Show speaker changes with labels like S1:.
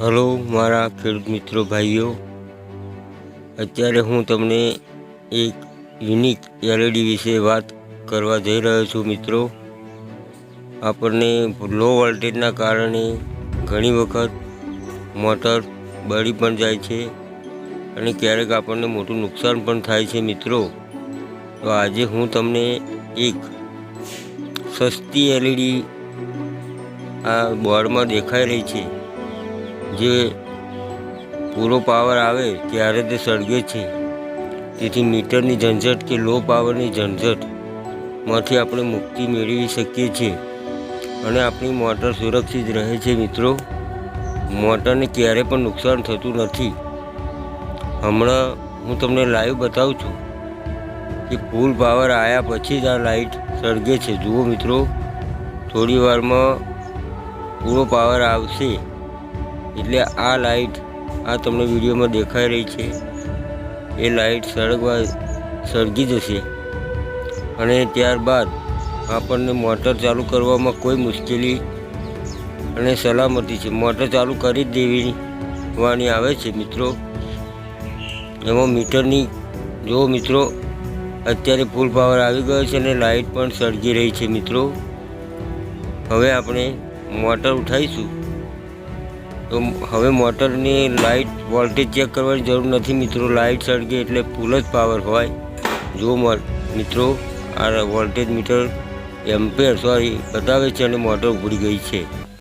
S1: Hello, મારા ખેડૂત મિત્રો ભાઈઓ. અત્યારે હું તમને એક યુનિક એલઈડી વિશે વાત કરવા જઈ રહ્યો છું, મિત્રો. આપણને લો વોલ્ટેજના કારણે ઘણી વખત મોટર બળી પણ જાય છે અને ક્યારેક આપણને મોટું નુકસાન પણ થાય છે, મિત્રો. તો આજે હું તમને એક સસ્તી એલઈડી આ બોર્ડમાં દેખાઈ રહી છે. જે પૂરો પાવર આવે ત્યારે તે સળગે છે. તેથી મીટરની ઝંઝટ કે લો પાવરની ઝંઝટમાંથી આપણે મુક્તિ મેળવી શકીએ છીએ. અને આપણી મોટર સુરક્ષિત રહે છે મિત્રો. મોટરને ક્યારે પણ નુકસાન થતું નથી. હમણાં હું તમને લાઈવ બતાવું છું કે ફૂલ પાવર આવ્યા પછી જ આ લાઇટ સળગે છે. જુઓ મિત્રો, થોડી વારમાં પૂરો પાવર આવશે. એટલે આ લાઈટ આ તમને વિડીયોમાં દેખાઈ રહી છે. એ લાઈટ સળગવા સળગી જશે. અને ત્યારબાદ આપણને મોટર ચાલુ કરવામાં કોઈ મુશ્કેલી અને સલામતી છે. મોટર ચાલુ કરી જ દેવાની આવે છે મિત્રો. એમાં મીટરની જો મિત્રો અત્યારે ફૂલ પાવર આવી ગયો છે અને લાઇટ પણ સળગી રહી છે મિત્રો. હવે આપણે મોટર ઉઠાવીશું. તો હવે મોટરની લાઇટ વોલ્ટેજ ચેક કરવાની જરૂર નથી મિત્રો. લાઇટ સળગે એટલે ફૂલ જ પાવર હોય. જો મિત્રો, આ વોલ્ટેજ મીટર એમ્પેર સોરી, બતાવે છે અને મોટર ઉભરી ગઈ છે.